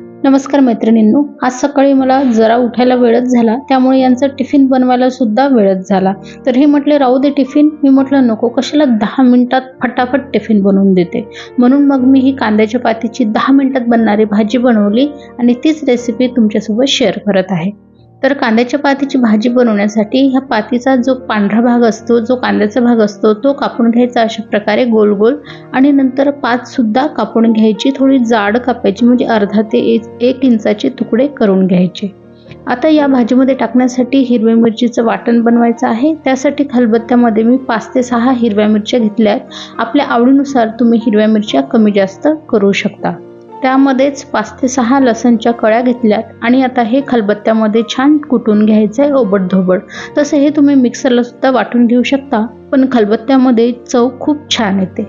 नमस्कार मैत्रिणींनो आज सकाळी मला जरा उठायला वेळच झाला त्यामुळे यांचं टिफिन बनवायला सुद्धा वेळच झाला. तर हे म्हटले राहू दे टिफिन. मी म्हटलं नको कशाला दहा मिनिटात फटाफट टिफिन बनवून देते. म्हणून मग मी ही कांद्याच्या पातीची दहा मिनिटात बनणारी भाजी बनवली आणि तीच रेसिपी तुमच्यासोबत शेअर करत आहे. तर कांद्याच्या पातीची भाजी बनवण्यासाठी ह्या पातीचा जो पांढरा भाग असतो जो कांद्याचा भाग असतो तो कापून घ्यायचा अशा प्रकारे गोल गोल आणि नंतर पातसुद्धा कापून घ्यायची थोडी जाड कापायची म्हणजे अर्धा ते एक इंचाचे तुकडे करून घ्यायचे. आता या भाजीमध्ये टाकण्यासाठी हिरव्या मिरचीचं वाटण बनवायचं आहे. त्यासाठी खलबत्त्यामध्ये मी पाच ते सहा हिरव्या मिरच्या घेतल्या आहेत आपल्या आवडीनुसार तुम्ही हिरव्या मिरच्या कमी जास्त करू शकता. त्यामध्येच पाच ते सहा लसणच्या कळ्या घेतल्यात. आणि आता हे खलबत्त्यामध्ये छान कुटून घ्यायचं आहे ओबडधोबड. तसं हे तुम्ही मिक्सरला सुद्धा वाटून घेऊ शकता पण खलबत्त्यामध्ये चव खूप छान येते.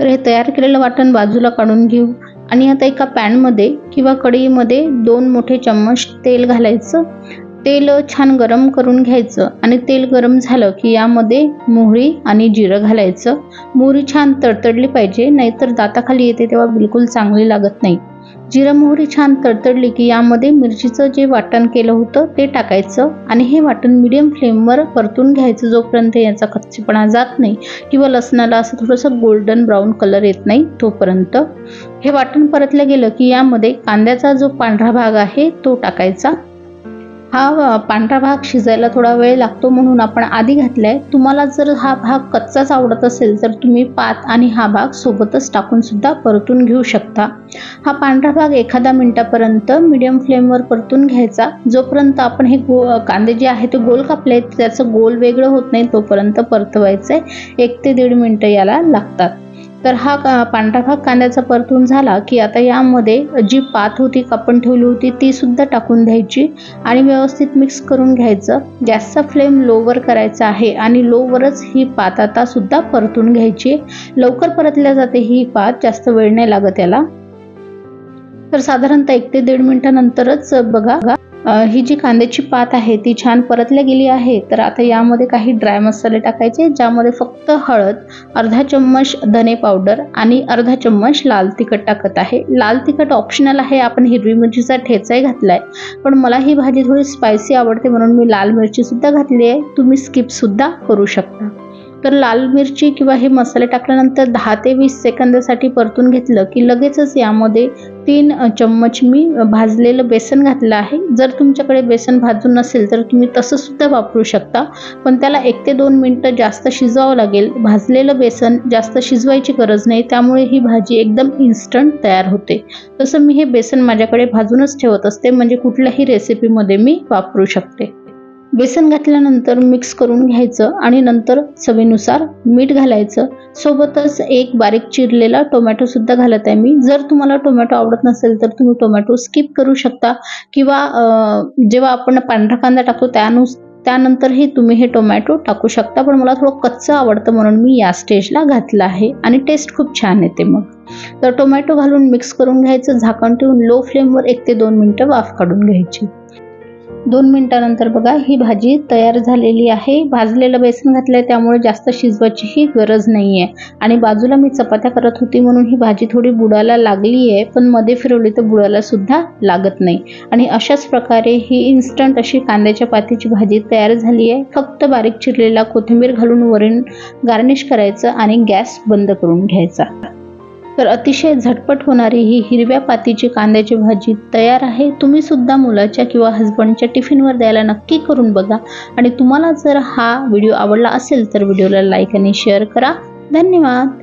तर हे तयार केलेलं वाटण बाजूला काढून घेऊ. आणि आता एका पॅनमध्ये किंवा कढईमध्ये दोन मोठे चम्मच तेल घालायचं. तेल छान गरम करून घ्यायचं आणि तेल गरम झालं की यामध्ये मोहरी आणि जिरं घालायचं. मोहरी छान तडतडली पाहिजे नाहीतर दाताखाली येते तेव्हा बिलकुल चांगली लागत नाही. जिरं मोहरी छान तडतडली की यामध्ये मिरचीचं जे वाटण केलं होतं ते टाकायचं आणि हे वाटण मिडियम फ्लेमवर परतून घ्यायचं जोपर्यंत याचा कच्चेपणा जात नाही किंवा लसणाला असं थोडंसं गोल्डन ब्राऊन कलर येत नाही तोपर्यंत. हे वाटण परतलं गेलं की यामध्ये कांद्याचा जो पांढरा भाग आहे तो टाकायचा. हा पांढरा भाग शिजायला थोडा वेळ लागतो म्हणून आपण आधी घातलाय. तुम्हाला जर हा भाग कच्चाच आवडत असेल तर तुम्ही पात आणि हा भाग सोबतच टाकून सुद्धा परतून घेऊ शकता. हा पांढरा भाग एखादा मिनिटापर्यंत मिडियम फ्लेमवर परतून घ्यायचा. जोपर्यंत आपण हे गो कांदे जे आहे ते गोल कापले आहेत त्याचं गोल वेगळं होत नाही तोपर्यंत परतवायचं आहे एक ते दीड मिनटं याला लागतात. तर हा का पांढरा भाग कांद्याचा परतून झाला की आता यामध्ये जी पात होती कापून ठेवली होती ती सुद्धा टाकून द्यायची आणि व्यवस्थित मिक्स करून घ्यायचं. गॅसचा फ्लेम लोवर करायचा आहे आणि लोवरच ही पात आता सुद्धा परतून घ्यायची. लवकर परतल्या जाते ही पात जास्त वेळ नाही लागत याला. तर साधारणतः एक ते दीड मिनिटानंतरच बघा. ही जी कांद्याची पात आहे ती छान परतल्या गेली आहे तर आता यामध्ये काही ड्राय मसाले टाकायचे ज्यामध्ये फक्त हळद अर्धा चम्मच धने पावडर आणि अर्धा चम्मच लाल तिखट टाकत आहे. लाल तिखट ऑप्शनल आहे आपण हिरवी मिरचीचा ठेचाही घातला आहे पण मला ही भाजी थोडी स्पायसी आवडते म्हणून मी लाल मिरची सुद्धा घातली आहे. तुम्ही स्किप सुद्धा करू शकता. तर लाल मिरची किंवा हे मसाले टाकल्यानंतर दहा ते वीस सेकंदासाठी परतून घेतलं की लगेचच यामध्ये तीन चम्मच मी भाजलेलं बेसन घातलं आहे. जर तुमच्याकडे बेसन भाजून नसेल तर तुम्ही तसंसुद्धा वापरू शकता. पण त्याला एक ते दोन मिनटं जास्त शिजवावं लागेल. भाजलेलं बेसन जास्त शिजवायची गरज नाही. त्यामुळे ही भाजी एकदम इन्स्टंट तयार होते. तसं मी हे बेसन माझ्याकडे भाजूनच ठेवत असते. म्हणजे कुठल्याही रेसिपीमध्ये मी वापरू शकते. बेसन घातल्यानंतर मिक्स करून घ्यायचं आणि नंतर चवीनुसार मीठ घालायचं. सोबतच एक बारीक चिरलेला टोमॅटो सुद्धा घालत आहे मी. जर तुम्हाला टोमॅटो आवडत नसेल तर तुम्ही टोमॅटो स्किप करू शकता. किंवा जेव्हा आपण पांढरा कांदा टाकतो त्यानु त्यानंतरही तुम्ही हे टोमॅटो टाकू शकता. पण मला थोडं कच्चं आवडतं म्हणून मी या स्टेजला घातलं आहे. आणि टेस्ट खूप छान येते मग. तर टोमॅटो घालून मिक्स करून घ्यायचं. झाकण ठेवून लो फ्लेमवर एक ते दोन मिनटं वाफ काढून घ्यायची. दोन मिनटानंतर बघा ही भाजी तयार झालेली आहे. भाजलेलं बेसन घातलं आहे त्यामुळे जास्त शिजवायचीही गरज नाही आहे आणि बाजूला मी चपात्या करत होती म्हणून ही भाजी थोडी बुडायला लागली आहे पण मध्ये फिरवली तर बुडाला सुद्धा लागत नाही. आणि अशाच प्रकारे ही इन्स्टंट अशी कांद्याच्या पातीची भाजी तयार झाली आहे फक्त बारीक चिरलेला कोथिंबीर घालून वरून गार्निश करायचं आणि गॅस बंद करून घ्यायचा. तर अतिशय झटपट होणारी ही हिरव्या पातीची कांद्याची भाजी तयार आहे. तुम्ही सुद्धा मुलाच्या किंवा हस्बंडच्या टिफिनवर द्यायला नक्की करून बघा. आणि तुम्हाला जर हा व्हिडिओ आवडला असेल तर व्हिडिओला लाईक आणि शेअर करा. धन्यवाद.